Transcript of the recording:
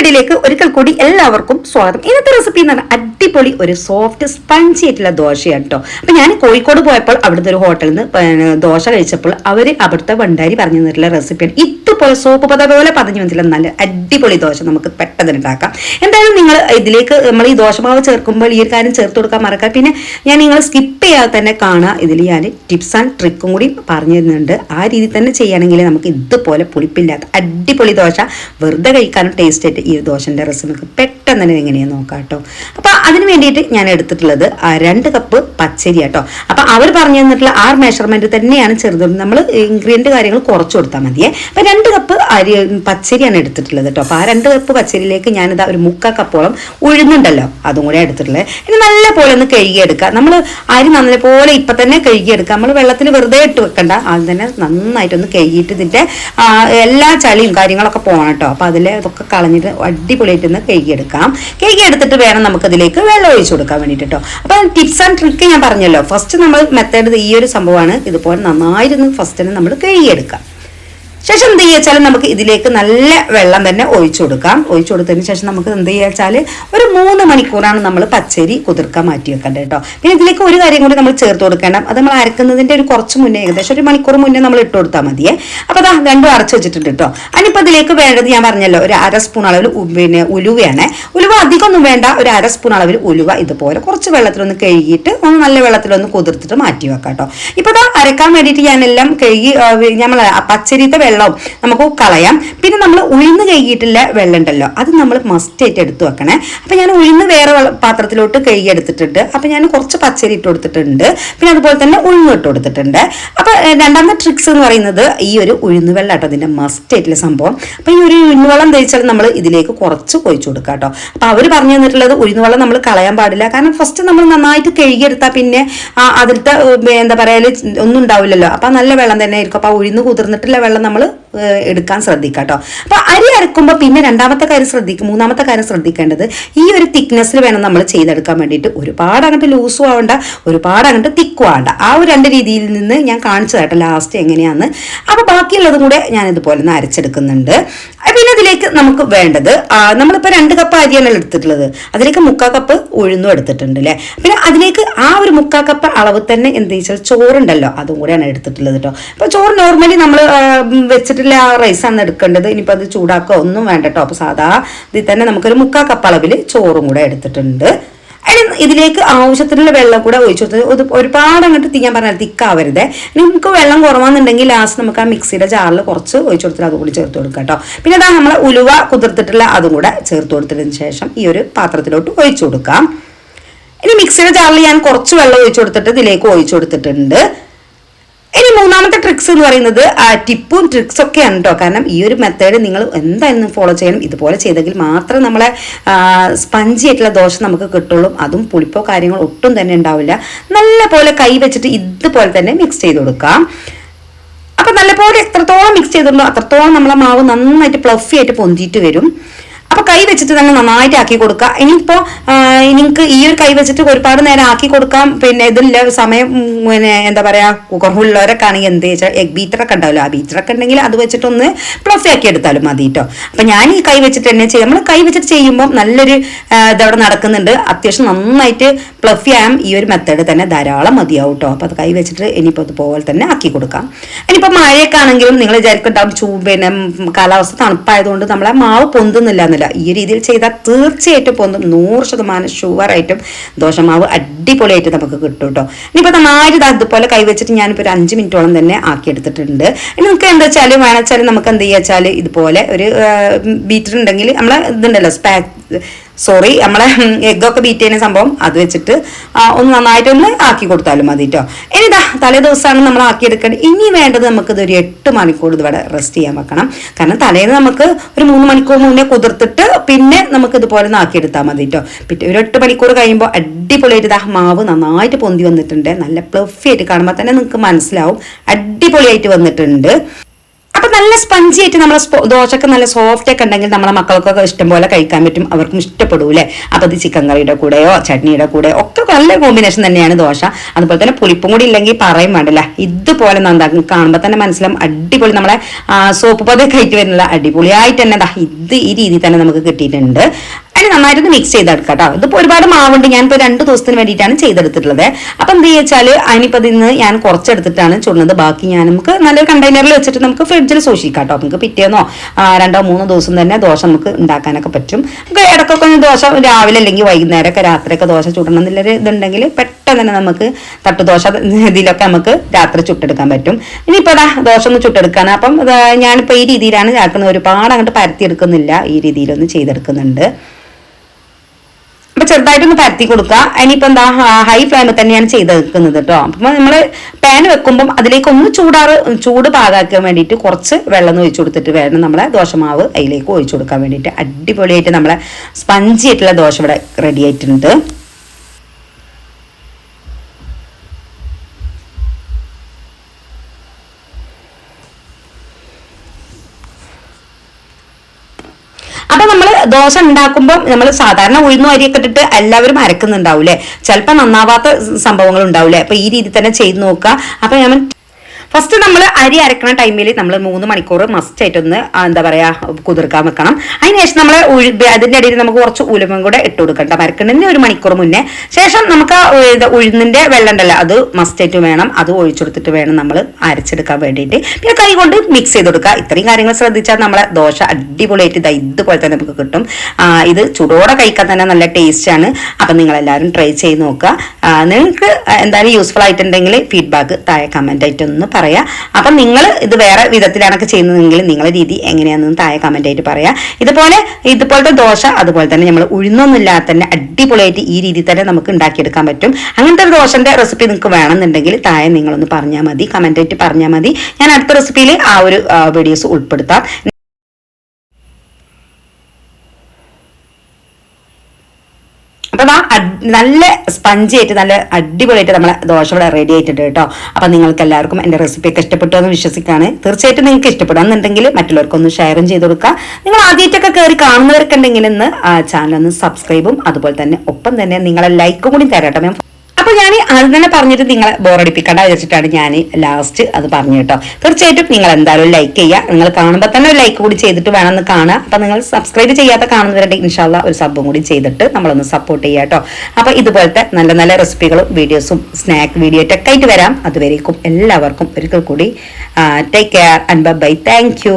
വീഡിയോയിലേക്ക് ഒരിക്കൽ കൂടി എല്ലാവർക്കും സ്വാഗതം. ഇന്നത്തെ റെസിപ്പി എന്ന് പറഞ്ഞാൽ അടിപൊളി ഒരു സോഫ്റ്റ് സ്പഞ്ച് ആയിട്ടുള്ള ദോശയാണ് കേട്ടോ അപ്പൊ ഞാൻ കോഴിക്കോട് പോയപ്പോൾ അവിടുത്തെ ഒരു ഹോട്ടലിൽ നിന്ന് ദോശ കഴിച്ചപ്പോൾ അവർ അവിടുത്തെ വണ്ടാരി പറഞ്ഞു തന്നിട്ടുള്ള റെസിപ്പിയാണ് ഇതുപോലെ സോപ്പ് പത പോലെ പതഞ്ഞു വന്നിട്ടുള്ള നല്ല അടിപൊളി ദോശ നമുക്ക് പെട്ടെന്ന് ഉണ്ടാക്കാം. എന്തായാലും നിങ്ങൾ ഇതിലേക്ക് നമ്മൾ ഈ ദോശമാവ് ചേർക്കുമ്പോൾ ഈ ഒരു കാര്യം ചേർത്ത് കൊടുക്കാൻ മറക്കാം പിന്നെ ഞാൻ നിങ്ങൾ സ്കിപ്പ് ചെയ്യാതെ തന്നെ കാണുക ഇതിൽ ഞാൻ ടിപ്സ് ആൻഡ് ട്രിക്കും കൂടി പറഞ്ഞു തരുന്നുണ്ട്. ആ രീതിയിൽ തന്നെ ചെയ്യുകയാണെങ്കിൽ നമുക്ക് ഇതുപോലെ പുളിപ്പില്ലാത്ത അടിപൊളി ദോശ വെറുതെ കഴിക്കാനും ടേസ്റ്റ് ആയിട്ട് ഈ ദോശന്റെ റെസിപ്പി പെട്ടെന്ന് തന്നെ ഇങ്ങനെ നോക്കാം കേട്ടോ അപ്പോൾ അതിന് വേണ്ടിയിട്ട് ഞാൻ എടുത്തിട്ടുള്ളത് രണ്ട് കപ്പ് പച്ചരി കേട്ടോ അപ്പോൾ അവർ പറഞ്ഞു തന്നിട്ടുള്ള ആ മെഷർമെന്റ് തന്നെയാണ് ചെറുതും. നമ്മൾ ഇൻഗ്രീഡിയന്റ് കാര്യങ്ങൾ കുറച്ച് കൊടുത്താൽ മതിയേ. അപ്പോൾ രണ്ട് കപ്പ് അരി പച്ചരിയാണ് എടുത്തിട്ടുള്ളത് കേട്ടോ. അപ്പോൾ ആ രണ്ട് കപ്പ് പച്ചരിയിലേക്ക് ഞാനിതാ ഒരു മുക്കാൽ കപ്പോളം ഉഴുന്നുണ്ടല്ലോ അതും കൂടെ എടുത്തിട്ടുള്ളത്. ഇനി നല്ല പോലെ ഒന്ന് കഴുകിയെടുക്കുക. നമ്മൾ അരി നല്ല പോലെ ഇപ്പം തന്നെ കഴുകിയെടുക്കുക. നമ്മൾ വെള്ളത്തിൽ വെറുതെ ഇട്ട് വെക്കണ്ട. അത് തന്നെ നന്നായിട്ടൊന്ന് കഴുകിയിട്ട് ഇതിന്റെ എല്ലാ ചളിയും കാര്യങ്ങളൊക്കെ പോകണം കേട്ടോ. അപ്പോൾ അതിൽ ഇതൊക്കെ കളഞ്ഞിട്ട് അടിപൊളിയായിട്ട് ഒന്ന് കേക്ക് എടുത്തിട്ട് വേണം നമുക്കതിലേക്ക് വെള്ളം ഒഴിച്ചു കൊടുക്കാൻ വേണ്ടിയിട്ട് കേട്ടോ അപ്പോൾ ടിപ്സ് ആൻഡ് ട്രിക്ക് ഞാൻ പറഞ്ഞല്ലോ. ഫസ്റ്റ് നമ്മൾ മെത്തേഡ് ഈ ഒരു സംഭവമാണ്. ഇതുപോലെ നന്നായിരുന്നു. ഫസ്റ്റിന് നമ്മൾ കഴുകിയെടുക്കാം. ശേഷം എന്ത് ചെയ്യുക വെച്ചാൽ നമുക്ക് ഇതിലേക്ക് നല്ല വെള്ളം തന്നെ ഒഴിച്ചു കൊടുക്കാം. ഒഴിച്ചു കൊടുത്തതിന് ശേഷം നമുക്ക് എന്ത് ചെയ്യുക വെച്ചാൽ ഒരു മൂന്ന് മണിക്കൂറാണ് നമ്മൾ പച്ചരി കുതിർക്കാൻ മാറ്റി വെക്കേണ്ടത് കേട്ടോ പിന്നെ ഇതിലേക്ക് ഒരു കാര്യം കൂടി നമ്മൾ ചേർത്ത് കൊടുക്കണം. അത് നമ്മൾ അരക്കുന്നതിന്റെ ഒരു കുറച്ച് മുന്നേ ഏകദേശം ഒരു മണിക്കൂർ മുന്നേ നമ്മൾ ഇട്ട് കൊടുത്താൽ മതിയേ. അപ്പോൾ അതാ രണ്ടും അരച്ച് വെച്ചിട്ടുണ്ട് കേട്ടോ അതിനിപ്പോൾ ഇതിലേക്ക് വേണ്ടത് ഞാൻ പറഞ്ഞല്ലോ ഒരു അര സ്പൂൺ അളവിൽ പിന്നെ ഉലുവയാണ്. ഉലുവ അധികമൊന്നും വേണ്ട ഒരു അര സ്പൂൺ അളവിൽ ഉലുവ ഇതുപോലെ കുറച്ച് വെള്ളത്തിലൊന്ന് കഴുകിയിട്ട് ഒന്ന് നല്ല വെള്ളത്തിലൊന്ന് കുതിർത്തിട്ട് മാറ്റി വെക്കാം കേട്ടോ ഇപ്പോൾ അതാ അരക്കാൻ വേണ്ടിയിട്ട് ഞാനെല്ലാം കഴുകി നമ്മൾ പച്ചരിത്തെ വെള്ളവും നമുക്ക് കളയാം. പിന്നെ നമ്മൾ ഉഴുന്ന് കഴുകിയിട്ടുള്ള വെള്ളം ഉണ്ടല്ലോ അത് നമ്മൾ മസ്റ്റ് ആയിട്ട് എടുത്ത് വെക്കണേ. അപ്പം ഞാൻ ഉഴുന്ന് വേറെ പാത്രത്തിലോട്ട് കഴുകി എടുത്തിട്ടുണ്ട് അപ്പം ഞാൻ കുറച്ച് പച്ചരി ഇട്ട് കൊടുത്തിട്ടുണ്ട്. പിന്നെ അതുപോലെ തന്നെ ഉഴുന്ന് ഇട്ട് കൊടുത്തിട്ടുണ്ട്. അപ്പം രണ്ടാമത്തെ ട്രിക്സ് എന്ന് പറയുന്നത് ഈ ഒരു ഉഴുന്ന് വെള്ളം കേട്ടോ അതിന്റെ മസ്റ്റ് ആയിട്ടുള്ള സംഭവം. അപ്പം ഈ ഒരു ഉഴുന്ന് വെള്ളം തേച്ചാൽ നമ്മൾ ഇതിലേക്ക് കുറച്ച് കൊഴിച്ചു കൊടുക്കാം കേട്ടോ. അപ്പം അവർ പറഞ്ഞു തന്നിട്ടുള്ളത് ഉഴുന്ന് വെള്ളം നമ്മൾ കളയാൻ പാടില്ല. കാരണം ഫസ്റ്റ് നമ്മൾ നന്നായിട്ട് കഴുകിയെടുത്താൽ പിന്നെ അതിലത്തെ എന്താ പറയുക ഒന്നും ഉണ്ടാവില്ലല്ലോ. അപ്പം നല്ല വെള്ളം തന്നെ ആയിരിക്കും. അപ്പം ആ ഉഴുന്ന് കുതിർന്നിട്ടുള്ള വെള്ളം നമ്മൾ എടുക്കാൻ ശ്രദ്ധിക്കുക കേട്ടോ അപ്പൊ അരി അരക്കുമ്പോൾ പിന്നെ രണ്ടാമത്തെ കാര്യം ശ്രദ്ധിക്കും മൂന്നാമത്തെ കാര്യം ശ്രദ്ധിക്കേണ്ടത് ഈ ഒരു തിക്നെസ്സിൽ വേണം നമ്മൾ ചെയ്തെടുക്കാൻ വേണ്ടിയിട്ട്. ഒരുപാട് അങ്ങോട്ട് ലൂസും ആവണ്ട ഒരുപാട് അങ്ങോട്ട് തിക്കും ആവണ്ട. ആ ഒരു രണ്ട് രീതിയിൽ നിന്ന് ഞാൻ കാണിച്ചു തരട്ടെ ലാസ്റ്റ് എങ്ങനെയാണെന്ന് അപ്പൊ ബാക്കിയുള്ളതും കൂടെ ഞാൻ ഇതുപോലെ ഒന്ന് അരച്ചെടുക്കുന്നുണ്ട്. പിന്നെ ഇതിലേക്ക് നമുക്ക് വേണ്ടത് നമ്മളിപ്പോൾ രണ്ട് കപ്പ് അരിയാണ് എടുത്തിട്ടുള്ളത്. അതിലേക്ക് മുക്കാ കപ്പ് ഉഴുന്നും എടുത്തിട്ടുണ്ട് അല്ലേ പിന്നെ അതിലേക്ക് ആ ഒരു മുക്കാ കപ്പ് അളവ് തന്നെ എന്ത് വെച്ചാൽ ചോറുണ്ടല്ലോ അതും കൂടെയാണ് എടുത്തിട്ടുള്ളത് കേട്ടോ അപ്പോൾ ചോറ് നോർമലി നമ്മൾ വെച്ചിട്ടുള്ള ആ റൈസാണ് എടുക്കേണ്ടത്. ഇനിയിപ്പോൾ അത് ചൂടാക്കുക ഒന്നും വേണ്ട കേട്ടോ അപ്പോൾ സാധാ ഇതിൽ തന്നെ നമുക്കൊരു മുക്കാ കപ്പ് അളവിൽ ചോറും കൂടെ എടുത്തിട്ടുണ്ട്. അതിന് ഇതിലേക്ക് ആവശ്യത്തിനുള്ള വെള്ളം കൂടെ ഒഴിച്ചു കൊടുത്തത് ഒരു ഒരുപാട് അങ്ങോട്ട് ഞാൻ പറഞ്ഞാൽ തിക്കാവരുത്. നിങ്ങൾക്ക് വെള്ളം കുറവാണെന്നുണ്ടെങ്കിൽ ലാസ്റ്റ് നമുക്ക് ആ മിക്സിയുടെ ജാറിൽ കുറച്ച് ഒഴിച്ചു കൊടുത്തിട്ട് അതും കൂടി ചേർത്ത് കൊടുക്കാം കേട്ടോ. പിന്നെ അതാ നമ്മൾ ഉലുവ കുതിർത്തിട്ടുള്ള അതും കൂടെ ചേർത്ത് കൊടുത്തതിന് ശേഷം ഈ ഒരു പാത്രത്തിലോട്ട് ഒഴിച്ചു കൊടുക്കാം. ഇനി മിക്സിയുടെ ജാറിൽ ഞാൻ കുറച്ച് വെള്ളം ഒഴിച്ചു കൊടുത്തിട്ട് ഇതിലേക്ക് ഒഴിച്ചു കൊടുത്തിട്ടുണ്ട്. ഇനി മൂന്നാമത്തെ ട്രിക്സ് എന്ന് പറയുന്നത് ടിപ്പും ട്രിക്സ് ഒക്കെയാണ് കേട്ടോ കാരണം ഈ ഒരു മെത്തേഡ് നിങ്ങൾ എന്തായാലും ഫോളോ ചെയ്യണം. ഇതുപോലെ ചെയ്തെങ്കിൽ മാത്രം നമ്മളെ സ്പഞ്ചി ആയിട്ടുള്ള ദോശ നമുക്ക് കിട്ടുള്ളൂ. അതും പുളിപ്പോ കാര്യങ്ങൾ ഒട്ടും തന്നെ ഉണ്ടാവില്ല. നല്ല പോലെ കൈ വെച്ചിട്ട് ഇതുപോലെ തന്നെ മിക്സ് ചെയ്ത് കൊടുക്കാം. അപ്പൊ നല്ലപോലെ എത്രത്തോളം മിക്സ് ചെയ്തിട്ടുണ്ടോ അത്രത്തോളം നമ്മളെ മാവ് നന്നായിട്ട് പ്ലഫി ആയിട്ട് പൊന്തിയിട്ട് വരും. അപ്പൊ കൈ വെച്ചിട്ട് തന്നെ നന്നായിട്ട് ആക്കി കൊടുക്കുക. ഇനിയിപ്പോ ആ, നിങ്ങൾക്ക് ഈ ഒരു കൈ വെച്ചിട്ട് ഒരുപാട് നേരം ആക്കി കൊടുക്കാം. പിന്നെ ഇതില്ല സമയം പിന്നെ എന്താ പറയാ കുറവുള്ളവരൊക്കെ ആണെങ്കിൽ എന്ത് വെച്ചാൽ എഗ് ബീറ്ററൊക്കെ ഉണ്ടാവില്ല. ആ ബീറ്ററൊക്കെ ഉണ്ടെങ്കിൽ അത് വെച്ചിട്ടൊന്ന് പ്ലസ് ആക്കി എടുത്താലും മതി കേട്ടോ അപ്പൊ ഞാൻ ഈ കൈ വെച്ചിട്ട് തന്നെ ചെയ്യും. നമ്മൾ കൈ വെച്ചിട്ട് ചെയ്യുമ്പോൾ നല്ലൊരു ആ, ഇതവിടെ നടക്കുന്നുണ്ട്. അത്യാവശ്യം നന്നായിട്ട് പ്ലഫി ചെയ്യാം ഈ ഒരു മെത്തേഡ് തന്നെ ധാരാളം മതിയാവും കേട്ടോ അപ്പോൾ അത് കൈ വെച്ചിട്ട് ഇനിയിപ്പോൾ അതുപോലെ തന്നെ ആക്കി കൊടുക്കാം. ഇനിയിപ്പോൾ മഴയൊക്കെ ആണെങ്കിലും നിങ്ങൾ വിചാരിക്കുന്നുണ്ടാവും ചൂ പിന്നെ കാലാവസ്ഥ തണുപ്പായതുകൊണ്ട് നമ്മളെ മാവ് പൊന്തുന്നില്ല എന്നില്ല. ഈ രീതിയിൽ ചെയ്താൽ തീർച്ചയായിട്ടും പൊന്തും നൂറ് ശതമാനം ഷുവറായിട്ടും ദോശമാവ് അടിപൊളിയായിട്ട് നമുക്ക് കിട്ടും കേട്ടോ ഇനിയിപ്പോൾ നന്നായിട്ട് അതുപോലെ കൈവച്ചിട്ട് ഞാനിപ്പോൾ ഒരു അഞ്ച് മിനിറ്റോളം തന്നെ ആക്കി എടുത്തിട്ടുണ്ട് ഇനി നമുക്ക് എന്താ വെച്ചാൽ വേണമെച്ചാൽ നമുക്ക് എന്ത് ചെയ്യുക വെച്ചാൽ ഇതുപോലെ ഒരു ബീറ്റർ ഉണ്ടെങ്കിൽ നമ്മളെ ഇതുണ്ടല്ലോ സ്പാ സോറി നമ്മളെ എഗ്ഗൊക്കെ ബീറ്റ് ചെയ്യുന്ന സംഭവം അത് വെച്ചിട്ട് ഒന്ന് നന്നായിട്ടൊന്ന് ആക്കി കൊടുത്താലും മതി കേട്ടോ ഇനി ഇതാ തലേ ദിവസമാണ് നമ്മൾ ആക്കിയെടുക്കേണ്ടത് ഇനി വേണ്ടത് നമുക്ക് ഇതൊരു എട്ട് മണിക്കൂർ ഇതുവരെ റെസ്റ്റ് ചെയ്യാൻ വെക്കണം. കാരണം തലേന്ന് നമുക്ക് ഒരു മൂന്ന് മണിക്കൂർ മുന്നേ കുതിർത്തിട്ട് പിന്നെ നമുക്ക് ഇതുപോലെ ഒന്ന് ആക്കിയെടുത്താൽ മതി കേട്ടോ പിന്നെ ഒരു എട്ട് മണിക്കൂർ കഴിയുമ്പോൾ അടിപൊളിയായിട്ട് ഇതാ മാവ് നന്നായിട്ട് പൊന്തി വന്നിട്ടുണ്ട്. നല്ല പ്ലഫി ആയിട്ട് കാണുമ്പോൾ തന്നെ നിങ്ങൾക്ക് മനസ്സിലാവും. അടിപൊളിയായിട്ട് വന്നിട്ടുണ്ട്. നല്ല സ്പഞ്ചി ആയിട്ട് നമ്മളെ ദോശക്ക് നല്ല സോഫ്റ്റ് ഒക്കെ ഉണ്ടെങ്കിൽ നമ്മളെ മക്കൾക്കൊക്കെ ഇഷ്ടംപോലെ കഴിക്കാൻ പറ്റും. അവർക്കും ഇഷ്ടപ്പെടൂലേ അപ്പൊ ഇത് ചിക്കൻ കറിയുടെ കൂടെയോ ചട്നിയുടെ കൂടെ ഒക്കെ നല്ല കോമ്പിനേഷൻ തന്നെയാണ് ദോശ. അതുപോലെ തന്നെ പുളിപ്പും കൂടി ഇല്ലെങ്കിൽ പറയും വേണ്ടല്ല ഇതുപോലെ നന്നാക്കും കാണുമ്പോൾ തന്നെ മനസ്സിലാവും അടിപൊളി നമ്മളെ സോപ്പ് പതൊക്കെ ആയിട്ട് അടിപൊളിയായിട്ട് തന്നെ ഇത് ഈ രീതിയിൽ തന്നെ നമുക്ക് കിട്ടിയിട്ടുണ്ട്. നന്നായിട്ട് മിക്സ് ചെയ്തെടുക്കാം കേട്ടോ ഇതിപ്പോൾ ഒരുപാട് മാവുണ്ട്. ഞാനിപ്പോൾ രണ്ട് ദിവസത്തിന് വേണ്ടിയിട്ടാണ് ചെയ്തെടുത്തിട്ടുള്ളത്. അപ്പം എന്ത് വെച്ചാൽ അതിനിപ്പോൾ ഇതിന്ന് ഞാൻ കുറച്ചെടുത്തിട്ടാണ് ചുടുന്നത്. ബാക്കി ഞാൻ നമുക്ക് നല്ലൊരു കണ്ടെയ്നറിൽ വെച്ചിട്ട് നമുക്ക് ഫ്രിഡ്ജിൽ സൂക്ഷിക്കാം കേട്ടോ നമുക്ക് പിറ്റേന്നോ രണ്ടോ മൂന്നോ ദിവസം തന്നെ ദോശ നമുക്ക് ഉണ്ടാക്കാനൊക്കെ പറ്റും. നമുക്ക് ഇടയ്ക്കൊക്കെ ഒന്ന് ദോശ രാവിലെ അല്ലെങ്കിൽ വൈകുന്നേരമൊക്കെ രാത്രിയൊക്കെ ദോശ ചുടണം എന്നുള്ളൊരു ഇതുണ്ടെങ്കിൽ പെട്ടെന്ന് തന്നെ നമുക്ക് തട്ടുദോശ ഇതിലൊക്കെ നമുക്ക് രാത്രി ചുട്ടെടുക്കാൻ പറ്റും. ഇനിയിപ്പോൾ അതാ ദോശ ഒന്ന് ചുട്ടെടുക്കാണ്. അപ്പം ഞാനിപ്പോൾ ഈ രീതിയിലാണ് ആക്കുന്നത് ഒരുപാട് അങ്ങോട്ട് പരത്തി എടുക്കുന്നില്ല ഈ രീതിയിലൊന്ന് ചെയ്തെടുക്കുന്നുണ്ട്. അപ്പൊ ചെറുതായിട്ടൊന്ന് പരത്തി കൊടുക്കുക. ഇനിയിപ്പോ എന്താ ഹൈ ഫ്ലെയിമിൽ തന്നെയാണ് ചെയ്ത് വെക്കുന്നത് കേട്ടോ അപ്പൊ നമ്മൾ പാൻ വെക്കുമ്പം അതിലേക്ക് ഒന്ന് ചൂടാറ് ചൂട് പാകാക്കാൻ വേണ്ടിയിട്ട് കുറച്ച് വെള്ളം ഒഴിച്ചു കൊടുത്തിട്ട് വേണം നമ്മളെ ദോശമാവ് അതിലേക്ക് ഒഴിച്ചു കൊടുക്കാൻ വേണ്ടിയിട്ട്. അടിപൊളിയായിട്ട് നമ്മളെ സ്പഞ്ചി ആയിട്ടുള്ള ദോശ ഇവിടെ റെഡി ആയിട്ടുണ്ട്. അപ്പൊ നമ്മൾ ദോശ ഉണ്ടാക്കുമ്പോൾ നമ്മൾ സാധാരണ ഉഴുന്ന അരിയൊക്കെ ഇട്ടിട്ട് എല്ലാവരും അരക്കുന്നുണ്ടാവൂലേ ചിലപ്പോൾ നന്നാവാത്ത സംഭവങ്ങൾ ഉണ്ടാവൂലേ അപ്പൊ ഈ രീതി തന്നെ ചെയ്ത് നോക്കുക. അപ്പൊ ഞാൻ ഫസ്റ്റ് നമ്മൾ അരി അരക്കണ ടൈമിൽ നമ്മൾ മൂന്ന് മണിക്കൂർ മസ്റ്റ് ആയിട്ട് ഒന്ന് എന്താ പറയാ കുതിർക്കാൻ വെക്കണം. അതിനുശേഷം നമ്മൾ അതിന്റെ ഇടയിൽ നമുക്ക് കുറച്ച് ഉലുമം കൂടെ ഇട്ട് കൊടുക്കണം മരക്കണിന് ഒരു മണിക്കൂർ മുന്നേ. ശേഷം നമുക്ക് ആ ഉഴുന്നിന്റെ വെള്ളം ഉണ്ടല്ലോ അത് മസ്റ്റ് ആയിട്ട് വേണം. അത് ഒഴിച്ചെടുത്തിട്ട് വേണം നമ്മൾ അരച്ചെടുക്കാൻ വേണ്ടിയിട്ട്. പിന്നെ കൈ കൊണ്ട് മിക്സ് ചെയ്ത് കൊടുക്കുക. ഇത്രയും കാര്യങ്ങൾ ശ്രദ്ധിച്ചാൽ നമ്മളെ ദോശ അടിപൊളിയായിട്ട് ഇതാ ഇതുപോലെ തന്നെ നമുക്ക് കിട്ടും. ഇത് ചൂടോടെ കഴിക്കാൻ തന്നെ നല്ല ടേസ്റ്റ് ആണ്. അപ്പം നിങ്ങൾ എല്ലാവരും ട്രൈ ചെയ്ത് നോക്കുക. നിങ്ങൾക്ക് എന്തായാലും യൂസ്ഫുൾ ആയിട്ടുണ്ടെങ്കിൽ ഫീഡ്ബാക്ക് താഴെ കമന്റ് ആയിട്ട് ഒന്ന് പറയാം. അപ്പം നിങ്ങൾ ഇത് വേറെ വിധത്തിലാണൊക്കെ ചെയ്യുന്നതെങ്കിൽ നിങ്ങളെ രീതി എങ്ങനെയാണെന്ന് താഴെ കമന്റ് ആയിട്ട് പറയാം. ഇതുപോലെ ഇതുപോലത്തെ ദോശ അതുപോലെ തന്നെ നമ്മൾ ഉഴുന്നൊന്നുമില്ലാതെ തന്നെ അടിപൊളിയായിട്ട് ഈ രീതിയിൽ തന്നെ നമുക്ക് ഉണ്ടാക്കിയെടുക്കാൻ പറ്റും. അങ്ങനത്തെ ഒരു ദോശന്റെ റെസിപ്പി നിങ്ങൾക്ക് വേണമെന്നുണ്ടെങ്കിൽ താഴെ നിങ്ങളൊന്ന് പറഞ്ഞാൽ മതി കമന്റ് ആയിട്ട് പറഞ്ഞാൽ മതി. ഞാൻ അടുത്ത റെസിപ്പിയിൽ ആ ഒരു വീഡിയോസ് ഉൾപ്പെടുത്താം. നല്ല സ്പഞ്ച് ആയിട്ട് നല്ല അടിപൊളിയായിട്ട് നമ്മളെ ദോശ ഇവിടെ റെഡി ആയിട്ടുണ്ട് കേട്ടോ. അപ്പം നിങ്ങൾക്ക് എല്ലാവർക്കും എന്റെ റെസിപ്പി ഒക്കെ ഇഷ്ടപ്പെട്ടു എന്ന് വിശ്വസിക്കുകയാണ്. തീർച്ചയായിട്ടും നിങ്ങൾക്ക് ഇഷ്ടപ്പെടാന്നുണ്ടെങ്കിൽ മറ്റുള്ളവർക്കൊന്ന് ഷെയറും ചെയ്ത് കൊടുക്കുക. നിങ്ങൾ ആദ്യമായിട്ടൊക്കെ കയറി കാണുന്നവർക്കുണ്ടെങ്കിൽ ഇന്ന് ചാനൽ ഒന്ന് സബ്സ്ക്രൈബും അതുപോലെ തന്നെ ഒപ്പം തന്നെ നിങ്ങളെ ലൈക്കും കൂടി തരാട്ടോ ഞാൻ അപ്പൊ ഞാൻ അത് തന്നെ പറഞ്ഞിട്ട് നിങ്ങളെ ബോറടിപ്പിക്കണ്ട വിചാരിച്ചിട്ടാണ് ഞാൻ ലാസ്റ്റ് അത് പറഞ്ഞു കേട്ടോ. തീർച്ചയായിട്ടും നിങ്ങൾ എന്തായാലും ലൈക്ക് ചെയ്യുക. നിങ്ങൾ കാണുമ്പോൾ തന്നെ ഒരു ലൈക്ക് കൂടി ചെയ്തിട്ട് വേണം എന്ന് കാണുക. അപ്പൊ നിങ്ങൾ സബ്സ്ക്രൈബ് ചെയ്യാത്ത കാണുന്നവരുടെ ഇൻഷാല്ല ഒരു സബും കൂടി ചെയ്തിട്ട് നമ്മളൊന്ന് സപ്പോർട്ട് ചെയ്യുക കേട്ടോ. അപ്പൊ ഇതുപോലത്തെ നല്ല നല്ല റെസിപ്പികളും വീഡിയോസും സ്നാക്ക് വീഡിയോ ഒക്കെ ആയിട്ട് വരാം. അതുവരേക്കും എല്ലാവർക്കും ഒരിക്കൽ കൂടി take care and bye thank